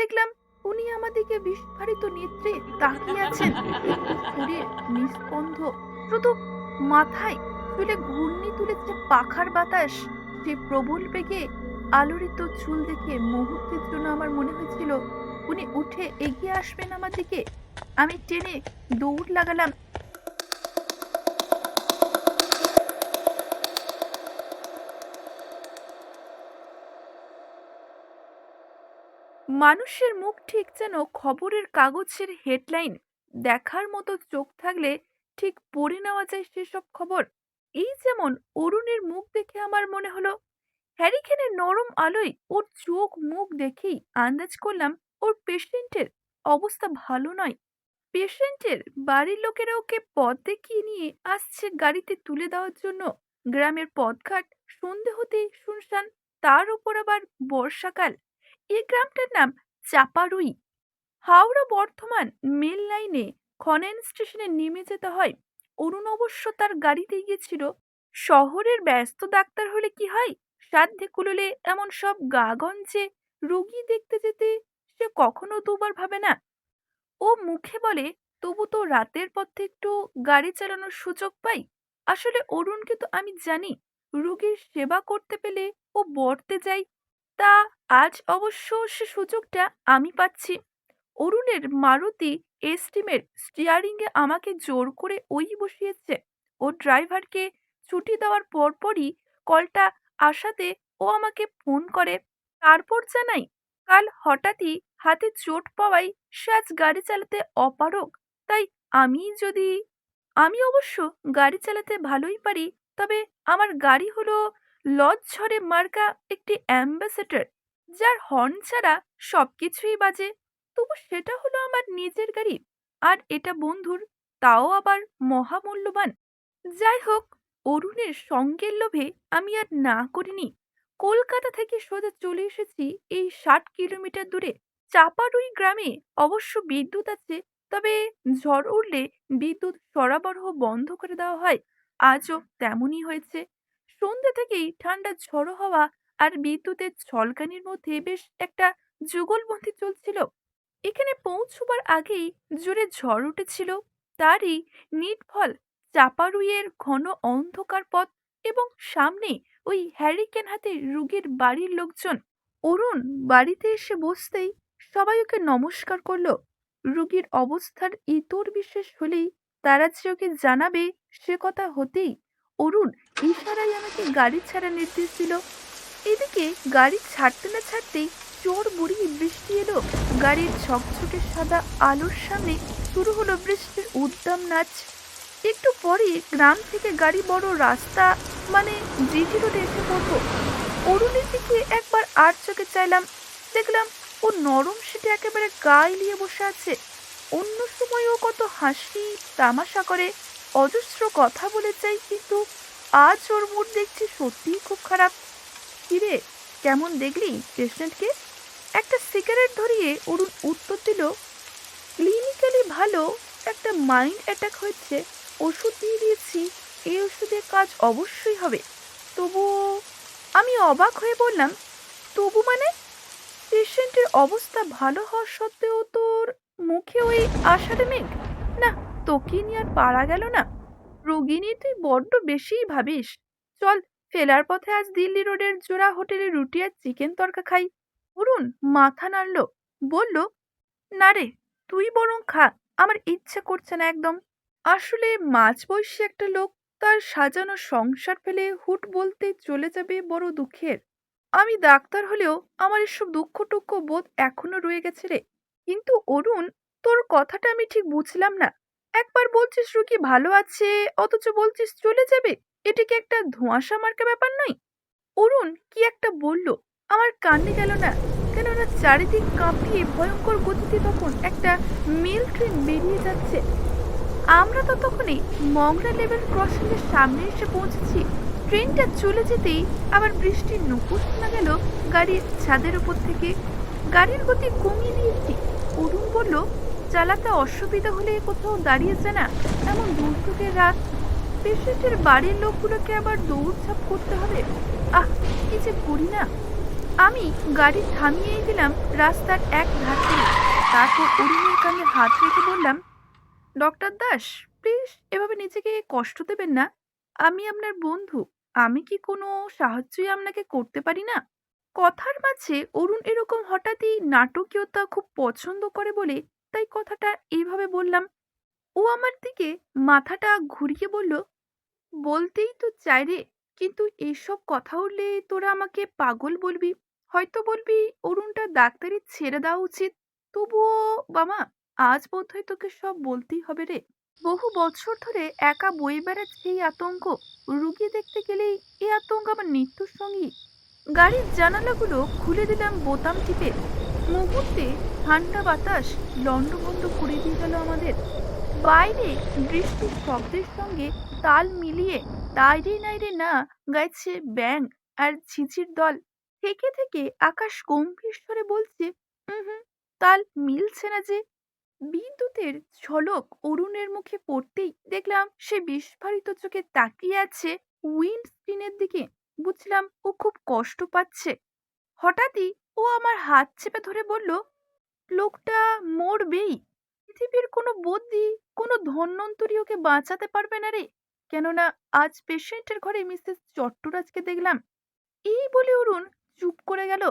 দেখলাম উনি আমাদিকে বিস্ফারিত নেত্রে তাকিয়ে আছেন শরীর নিস্পন্দ, শুধু মাথায় চুলে ঘূর্ণি তুলেছে পাখার বাতাস। সেই প্রবল বেগে আলোড়িত চুল দেখে মুহূর্তের জন্য আমার মনে হয়েছিল, উনি উঠে এগিয়ে আসবেন আমার দিকে আমি টেনে দৌড় লাগালাম মানুষের মুখ ঠিক যেন খবরের কাগজের হেডলাইন। দেখার মতো চোখ থাকলে ঠিক পড়ে নেওয়া যায় সেসব খবর। এই যেমন অরুণের মুখ দেখে আমার মনে হলো, হ্যারিকেনের নরম আলোয় ওর চোখ মুখ দেখেই আন্দাজ করলাম ওর পেশেন্টের অবস্থা ভালো নয়। পেশেন্টের বাড়ির লোকেরা ওকে পথ দেখিয়ে নিয়ে আসছে গাড়িতে তুলে দেওয়ার জন্য। গ্রামের পথঘাট সন্ধে হতেই শুনশান, তার উপর আবার বর্ষাকাল। এই গ্রামটার নাম চাপারুই। হাওড়া বর্ধমান মেল লাইনে খনেন স্টেশনে নেমে যেতে হয়। অরুণ অবশ্য তার গাড়িতে গিয়েছিল। শহরের ব্যস্ত ডাক্তার হলে কি হয়? সাধ্যে কুলোলে এমন সব গাগঞ্জে রোগী দেখতে যেতে সে কখনো দুবার ভাবে না। ও মুখে বলে, তবু তো রাতের পথে একটু গাড়ি চালানোর সুযোগ পাই। আসলে অরুণকে তো আমি জানি। রোগীর সেবা করতে পেলে ও বর্তে যাই। তা আজ অবশ্য সে সুযোগটা আমি পাচ্ছি। অরুণের মারুতি এস্টিমের স্টিয়ারিংয়ে আমাকে জোর করে ওই বসিয়েছে। ও ড্রাইভারকে ছুটি দেওয়ার পরপরই কলটা আসাতে ও আমাকে ফোন করে, তারপর জানাই, কাল হঠাৎই হাতে চোট পাওয়ায় সে আজ গাড়ি চালাতে অপারগ, তাই আমি যদি, আমি অবশ্য গাড়ি চালাতে ভালোই পারি, তবে আমার গাড়ি হলো লজ ঝড়ে মার্কা একটি অ্যাম্বাসেডর, যার হর্ন ছাড়া সব কিছুই বাজে। তবু সেটা হলো আমার নিজের গাড়ি, আর এটা বন্ধুর, তাও আবার মহামূল্যবান। যাই হোক অরুণের সঙ্গের লোভে আমি আর না করিনি। কলকাতা থেকে সোজা চলে এসেছি এই ষাট কিলোমিটার দূরে। চাপারুই গ্রামে অবশ্য বিদ্যুৎ আছে, তবে ঝড় উঠলে বিদ্যুৎ সরবরাহ বন্ধ করে দেওয়া হয়। আজও তেমনই হয়েছে। সন্ধ্যে থেকেই ঠান্ডা ঝড়ো হওয়া আর বিদ্যুতের ছলকানির মধ্যে বেশ একটা যুগলবন্দি চলছিল। এখানে পৌঁছবার আগেই জোরে ঝড় উঠেছিল। তারই নিটফল চাপারুইয়ের ঘন অন্ধকার পথ এবং সামনে ওই হ্যারিকেন হাতে রুগীর বাড়ির লোকজন। অরুণ বাড়িতে এসে বসতেই সবাই ওকে নমস্কার করল। রুগীর অবস্থার ইতর বিশেষ হলেই তারা যে ওকে জানাবে সে কথা হতেই অরুণ, ইশারায় আমাকে গাড়ি ছাড়া নির্দেশ দিল। এদিকে গাড়ি ছাড়তে না ছাড়তেই চোর বুড়ি বৃষ্টি এলো। গাড়ির ঝকঝকে সাদা আলোর সামনে শুরু হলো বৃষ্টির উদ্দাম নাচ। একটু পরে গ্রাম থেকে গাড়ি বড় রাস্তা মানে জিটি রোডে এসে পড়ব অরুণের দিকে একবার আর চোখে চাইলাম। দেখলাম ও নরম সিটে একেবারে গায়ে নিয়ে বসে আছে। অন্য সময় ও কত হাসি, তামাশা করে। অজস্র কথা বলে চাই, কিন্তু আজ ওর মুড দেখছি সত্যিই খুব খারাপ। কিরে কেমন দেখলি পেশেন্টকে একটা সিগারেট ধরিয়ে অরুণ উত্তর দিল, ক্লিনিক্যালি ভালো, একটা মাইন্ড অ্যাটাক হয়েছে, ওষুধ দিয়ে দিয়েছি, এই ওষুধের কাজ অবশ্যই হবে। তবু আমি অবাক হয়ে বললাম, তবু মানে? পেশেন্টের অবস্থা ভালো হওয়া সত্ত্বেও তোর মুখে ওই আষাঢ়ে মেঘ? না তোকে নিয়ে আর পারা গেল না। রোগী নিয়ে তুই বড্ড বেশিই ভাবিস। চল, ফেলার পথে আজ দিল্লি রোডের জোড়া হোটেলে রুটি আর চিকেন তরকা খাই। অরুণ মাথা নাড়ল, বলল, না রে, তুই বরং খা, আমার ইচ্ছে করছে না একদম। আসলে মাঝ বয়সী একটা লোক, তার সাজানো সংসার ফেলে হুট বলতে চলে যাবে বড় দুঃখের। আমি ডাক্তার হলেও আমার এসব দুঃখ টুক্ষ বোধ এখনও রয়ে গেছে রে। কিন্তু অরুণ, তোর কথাটা আমি ঠিক বুঝলাম না। একবার বলছিস রুগী ভালো আছে, অথচ বলছিস চলে যাবে? এটা কি একটা ধোঁয়াশা মার্কা ব্যাপার নয়? অরুণ কি একটা বলল, আমার কান্নে গেল না। কেননা চারিদিক কাঁপিয়ে ভয়ঙ্কর গতিতে তখন একটা মেল ট্রেন বেরিয়ে যাচ্ছে। আমরা তো তখনই মংরা লেভেল ক্রসিং এর সামনে এসে পৌঁছেছি। ট্রেনটা চলে যেতেই আবার বৃষ্টির নুপুর শোনা গেল গাড়ির ছাদের উপর থেকে। গাড়ির গতি কমিয়ে দিয়েছি। অরুণ বলল চালাতে অসুবিধা হলে কোথাও দাঁড়িয়েছে না, এমন দুর্যোগের রাত। পেশেন্টের বাড়ির লোকগুলোকে আবার দৌড়ঝাঁপ করতে হবে। আহ, কি যে করি না। আমি গাড়ি থামিয়েই দিলাম রাস্তার এক ধার থেকে তারপর অরুণের কানে হাত রেখে বললাম, ডক্টর দাস, প্লিজ এভাবে নিজেকে কষ্ট দেবেন না। আমি আপনার বন্ধু। আমি কি কোনো সাহায্যই আপনাকে করতে পারি না? কথার মাঝে অরুণ এরকম হঠাৎই নাটকীয়তা খুব পছন্দ করে বলে তাই কথাটা এইভাবে বললাম। ও আমার দিকে মাথাটা ঘুরিয়ে বলল, বলতেই তো চাই রে, কিন্তু এইসব কথা উঠলে তোরা আমাকে পাগল বলবি। হয়তো বলবি অরুণটা ডাক্তারি ছেড়ে দেওয়া উচিত। তবুও বাবা, আজ বোধহয় তোকে সব বলতেই হবে রে। বহু বছর ধরে একা বই বেড়াচ্ছে এই আতঙ্ক। রুগী দেখতে গেলেই এই আতঙ্ক আমার মৃত্যুর সঙ্গী গাড়ির জানালাগুলো খুলে দিলাম বোতাম টিপে। মুহূর্তে ঠান্ডা বাতাস লণ্ডভণ্ড করে দিয়ে গেল আমাদের। বাইরে বৃষ্টির শব্দের সঙ্গে তাল মিলিয়ে তাইরে নাইরে না গাইছে ব্যাং আর ঝিঝির দল। থেকে থেকে আকাশ গম্ভীর স্বরে বলছে হুম, তাল মিলছে না যে। বিদ্যুতের ঝলক অরুণের মুখে পড়তেই দেখলাম সে বিস্ফারিত চোখে তাকিয়ে আছে উইন্ড স্ক্রিনের দিকে। বুঝলাম ও খুব কষ্ট পাচ্ছে। হঠাৎই ও আমার হাত চেপে ধরে বলল, লোকটা মরবেই। পৃথিবীর কোনো বুদ্ধি, কোনো ধন্যন্তরী ওকে বাঁচাতে পারবে না রে। কেননা আজ পেশেন্টের ঘরে মিসেস চট্টরাজকে দেখলাম। এই বলে অরুণ চুপ করে গেল।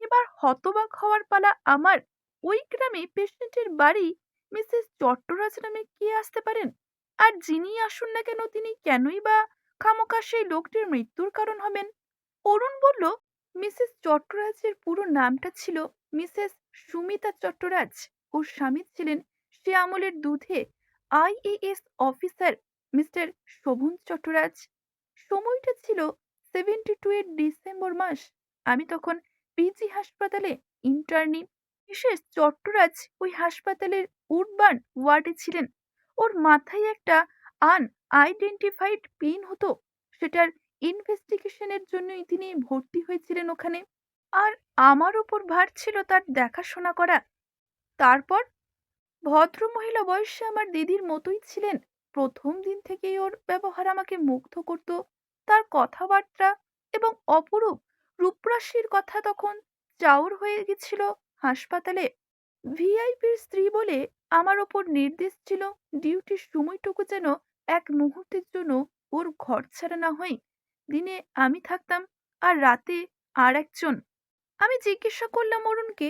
এবার হতবাক হওয়ার পালা আমার। ওই গ্রামে পেশেন্টের বাড়ি মিসেস চট্টরাজ নামে কে আসতে পারেন? আর যিনি আসুন না কেন, তিনি কেনই বা খামোকা সেই লোকটির মৃত্যুর কারণ হবেন? অরুণ বলল মিসেস চট্টরাজের পুরো নামটা ছিল মিসেস সুমিতা চট্টরাজ ওর স্বামী ছিলেন সে আমলের দুধে IAS officer mister Shobhan Chattaraj. সময়টা ছিল সেভেন্টি টু এর ডিসেম্বর মাস। আমি তখন পিজি হাসপাতালে ইন্টার্নি। মিসেস চট্টরাজ ওই হাসপাতালের উডবার্ন ওয়ার্ডে ছিলেন। ওর মাথায় একটা আন আইডেন্টিফাইড পিন হতো। সেটার ইনভেস্টিগেশনের জন্যই তিনি ভর্তি হয়েছিলেন ওখানে। আর আমার ওপর ভার ছিল তার দেখাশোনা করা। তারপর ভদ্রমহিলা বয়সে আমার দিদির মতোই ছিলেন। প্রথম দিন থেকেই ওর ব্যবহার আমাকে মুগ্ধ করত। তার কথাবার্তা এবং অপরূপ রূপরাশির কথা তখন চাউর হয়ে গেছিল হাসপাতালে। ভিআইপির স্ত্রী বলে আমার ওপর নির্দেশ ছিল ডিউটির সময়টুকু যেন এক মুহূর্তের জন্য ওর ঘর ছাড়া না হয়। দিনে আমি থাকতাম আর রাতে আর একজন। আমি জিজ্ঞাসা করলাম অরুণকে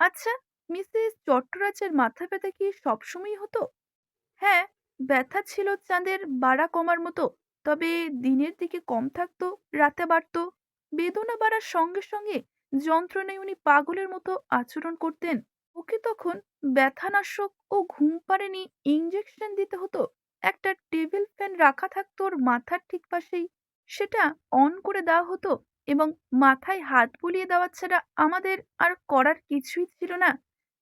আচ্ছা মিসেস চট্টরাজের মাথা ব্যথা কি সবসময় হতো? হ্যাঁ ব্যথা ছিল চাঁদের বাড়া কমার মতো, তবে দিনের দিকে কম থাকতো, রাতে বাড়তো। বেদনা বাড়ার সঙ্গে সঙ্গে যন্ত্রণায় উনি পাগলের মতো আচরণ করতেন। ওকে তখন ব্যথানাশক ও ঘুম পাড়েনি ইঞ্জেকশন দিতে হতো। একটা টেবিল ফ্যান রাখা থাকতো ওর মাথার ঠিক পাশেই। সেটা অন করে দেওয়া হতো এবং মাথায় হাত বুলিয়ে দেওয়া ছাড়া আমাদের আর করার কিছুই ছিল না।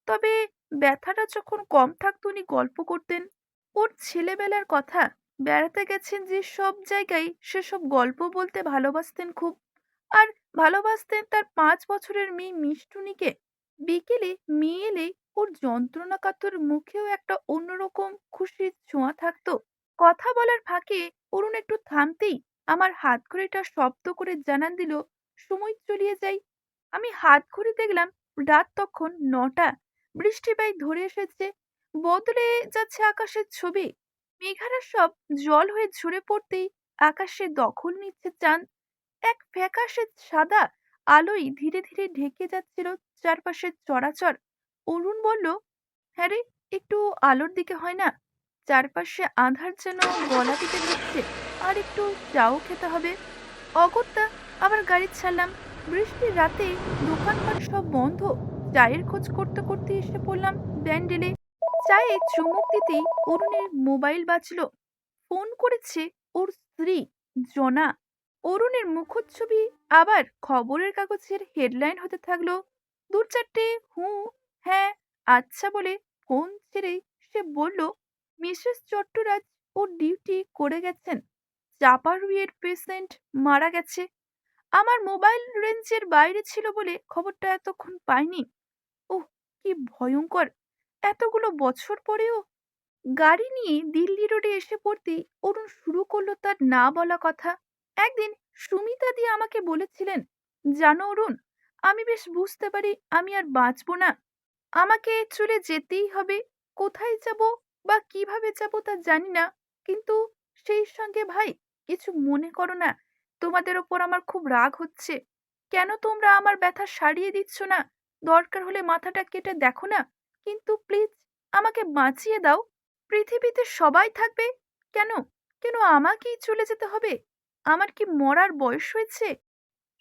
তবে ব্যথাটা যখন কম থাকতো উনি গল্প করতেন। ওর ছেলেবেলার কথা, বেড়াতে গেছেন যে সব জায়গায় সেসব গল্প বলতে ভালোবাসতেন খুব। আর ভালোবাসতেন তার পাঁচ বছরের মেয়ে মিষ্টুনিকে। বিকেলে মেয়ে এলে ওর যন্ত্রণাকাতর মুখেও একটা অন্যরকম খুশির ছোঁয়া থাকতো। কথা বলার ফাঁকে অরুণ একটু থামতেই আমার হাত ঘড়িটা শব্দ করে জানান দিল, সময় চলিয়ে যাই। আমি হাত ঘড়ি দেখলাম রাত তখন নটা। বৃষ্টি প্রায় ধরে এসেছে। বদলে যাচ্ছে আকাশের ছবি। মেঘারা সব জল হয়ে ঝরে পড়তেই আকাশে দখল নিচ্ছে চাঁদ। এক ফ্যাকাশে সাদা আলোয় ধীরে ধীরে ঢেকে যাচ্ছিল চারপাশের চরাচর। অরুণ বলল হ্যাঁ রে, একটু আলোর দিকে হয় না। চারপাশে আধার যেন গলা দিতে ঢুকছে আর একটু চাও খেতে হবে। অগত্যা আবার গাড়ি ছাড়লাম। বৃষ্টির রাতে দোকানপাট সব বন্ধ। চায়ের খোঁজ করতে করতে এসে পড়লাম ব্যান্ডেলে। চায়ে চুমুক দিতেই অরুণের মোবাইল বাজলো। ফোন করেছে ওর স্ত্রী, জনা। অরুণের মুখচ্ছবি আবার খবরের কাগজের হেডলাইন হতে থাকল। দু চারটে হু হ্যাঁ আচ্ছা বলে ফোন ছেড়ে সে বলল, মিসেস চট্টরাজ ওর ডিউটি করে গেছেন। চাপারুইয়ের পেশেন্ট মারা গেছে। আমার মোবাইল রেঞ্জের বাইরে ছিল বলে খবরটা এতক্ষণ পাইনি। ওহ কি ভয়ঙ্কর! এতগুলো বছর পরেও গাড়ি নিয়ে দিল্লি রোডে এসে পড়তে অরুণ শুরু করল তার না বলা কথা। একদিন সুমিতা দিয়ে আমাকে বলেছিলেন, জানো অরুণ, আমি বেশ বুঝতে পারি আমি আর বাঁচবো না। আমাকে চলে যেতেই হবে। কোথায় যাব বা কীভাবে যাব তা জানি না, কিন্তু সেই সঙ্গে ভাই কিছু মনে করো না। তোমাদের ওপর আমার খুব রাগ হচ্ছে। কেন তোমরা আমার ব্যথা সারিয়ে দিচ্ছ না? দরকার হলে মাথাটা কেটে দেখো না। কিন্তু প্লিজ, আমাকে বাঁচিয়ে দাও। পৃথিবীতে সবাই থাকবে। কেন? কেন আমাকেই চলে যেতে হবে? আমার কি মরার বয়স হয়েছে?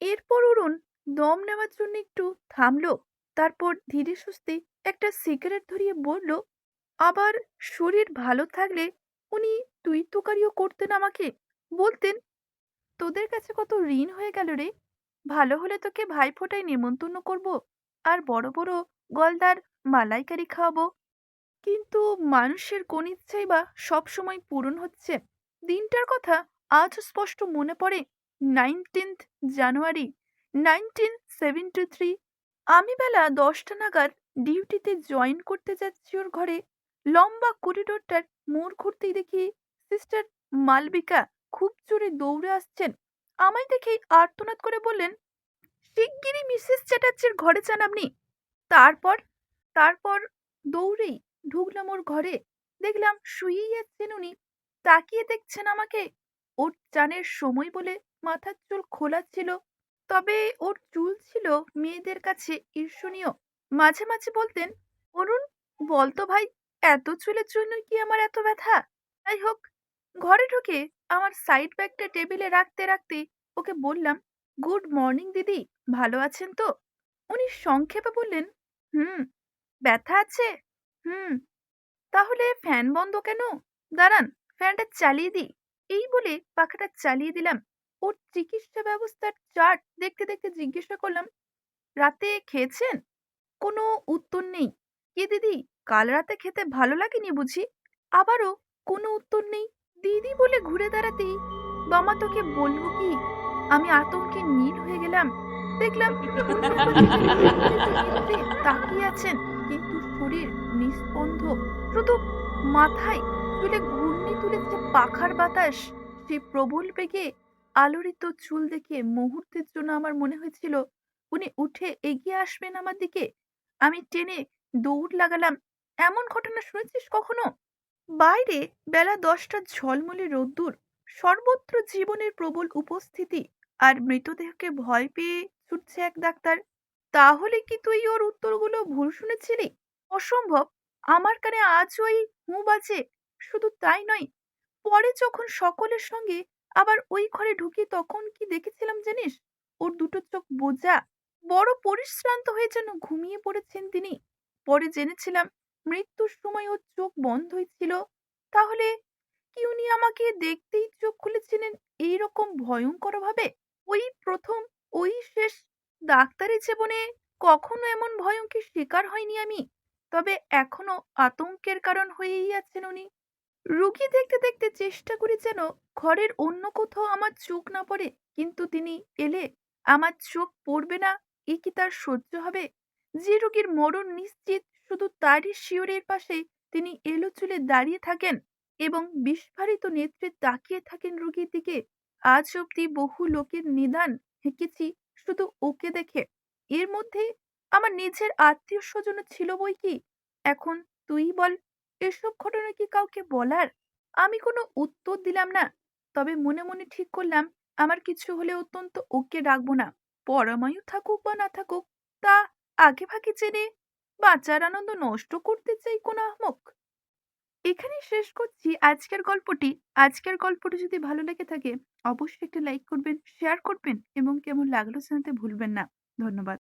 এরপর অরুণ দম নেওয়ার জন্য একটু থামলো। তারপর ধীরে সুস্থে একটা সিগারেট ধরিয়ে বলল, আবার শরীর ভালো থাকলে উনি তুই তুকারিও করতেন আমাকে। বলতেন, তোদের কাছে কত ঋণ হয়ে গেল রে? ভালো হলে তোকে ভাইফোঁটায় নেমন্তন্ন করব আর বড় বড় গলদার মালাইকারি খাওয়াবো। কিন্তু মানুষের কোন ইচ্ছাই বা সবসময় পূরণ হচ্ছে। দিনটার কথা আজ স্পষ্ট মনে পড়ে nineteenth January, nineteen seventy three. আমি বেলা দশটা নাগাদ ডিউটিতে জয়েন করতে যাচ্ছি ওর ঘরে। লম্বা করিডোরটার মোড় ঘুরতেই দেখি সিস্টার মালবিকা খুব জোরে দৌড়ে আসছেন। আমায় দেখেই আর্তনাদ করে বললেন, শিগগিরই মিসেস চ্যাটার্জির ঘরে চান আপনি। তারপর তারপর দৌড়েই ঢুকলাম ওর ঘরে। দেখলাম শুয়েই আছেন উনি। তাকিয়ে দেখছেন আমাকে। ওর চানের সময় বলে মাথার চুল খোলা ছিল। তবে ওর চুল ছিল মেয়েদের কাছে ঈর্ষণীয়। মাঝে মাঝে বলতেন, অরুণ বলতো ভাই, এত চুলের জন্য কি আমার এত ব্যথা? যাই হোক, ঘরে ঢুকে আমার সাইড ব্যাগটা টেবিলে রাখতে রাখতে ওকে বললাম গুড মর্নিং দিদি, ভালো আছেন তো? উনি সংক্ষেপে বললেন, হুম, ব্যথা আছে, হুম, তাহলে ফ্যান বন্ধ কেন? দাঁড়ান ফ্যানটা চালিয়ে দিই। এই বলে পাখাটা চালিয়ে দিলাম। ওর চিকিৎসা ব্যবস্থার চার্ট দেখতে দেখতে জিজ্ঞাসা করলাম, রাতে খেয়েছেন? কোনো উত্তর নেই। কি দিদি, কাল রাতে খেতে ভালো লাগেনি বুঝি? আবারও কোনো উত্তর নেই। দিদি বলে ঘুরে দাঁড়াতেই বামা তোকে বলব কি, আমি আতঙ্কে নীল হয়ে গেলাম। দেখলাম তাকিয়ে আছেন, কিন্তু শরীর নিস্পন্দ শুধু মাথায় চুলে ঘূর্ণি তুলে তুলেছে পাখার বাতাস। সে প্রবল বেগে আলোড়িত চুল দেখে মুহূর্তের জন্য আমার মনে হয়েছিল, উনি উঠে এগিয়ে আসবেন আমার দিকে। আমি টেনে দৌড় লাগালাম। এমন ঘটনা শুনেছিস কখনো? বাইরে বেলা দশটার ঝলমলে রোদ্দুর, সর্বত্র জীবনের প্রবল উপস্থিতি আর মৃতদেহকে ভয় পেয়ে ছুটছে এক ডাক্তার। তাহলে কি তুই ওর উত্তরগুলো ভুল শুনেছিলি? অসম্ভব। আমার কানে আজ ওই হু বাজে। শুধু তাই নয়, পরে যখন সকলের সঙ্গে আবার ওই ঘরে ঢুকি তখন কি দেখেছিলাম জানিস? ওর দুটো চোখ বোঝা, বড় পরিশ্রান্ত হয়ে যেন ঘুমিয়ে পড়েছেন তিনি। পরে জেনেছিলাম মৃত্যুর সময় ওর চোখ বন্ধই ছিল তাহলে কি উনি আমাকে দেখতেই চোখ খুলেছিলেন এইরকম ভয়ঙ্কর ভাবে ওই প্রথম, ওই শেষ ডাক্তারি জীবনে কখনো এমন ভয়ঙ্কের শিকার হয়নি আমি। তবে এখনও আতঙ্কের কারণ হয়েই আছেন উনি। রুগী দেখতে দেখতে চেষ্টা করি যেন ঘরের অন্য কোথাও আমার চোখ না পড়ে, কিন্তু তিনি এলে আমার চোখ পড়বে না, এ কি তার সহ্য হবে? যে রোগীর মরণ নিশ্চিত শুধু তারই শিওরের পাশে তিনি এলো চুলে দাঁড়িয়ে থাকেন এবং বিস্ফারিত নেত্রে তাকিয়ে থাকেন রোগীর দিকে। আজ অব্দি বহু লোকের নিদান হেঁকেছি শুধু ওকে দেখে। এর মধ্যে আমার নিজের আত্মীয় স্বজন ছিল বই কি? এখন তুই বল, এসব ঘটনা কি কাউকে বলার? আমি কোনো উত্তর দিলাম না। তবে মনে মনে ঠিক করলাম, আমার কিছু হলে অত্যন্ত ওকে ডাকবো না। পরমায়ু থাকুক বা না থাকুক, তা আগে ভাগে জেনে বাঁচার আনন্দ নষ্ট করতে চাই কোন আহমক? এখানে শেষ করছি আজকের গল্পটি। আজকের গল্পটি যদি ভালো লেগে থাকে, অবশ্যই একটা লাইক করবেন, শেয়ার করবেন এবং কেমন লাগল জানাতে ভুলবেন না। ধন্যবাদ।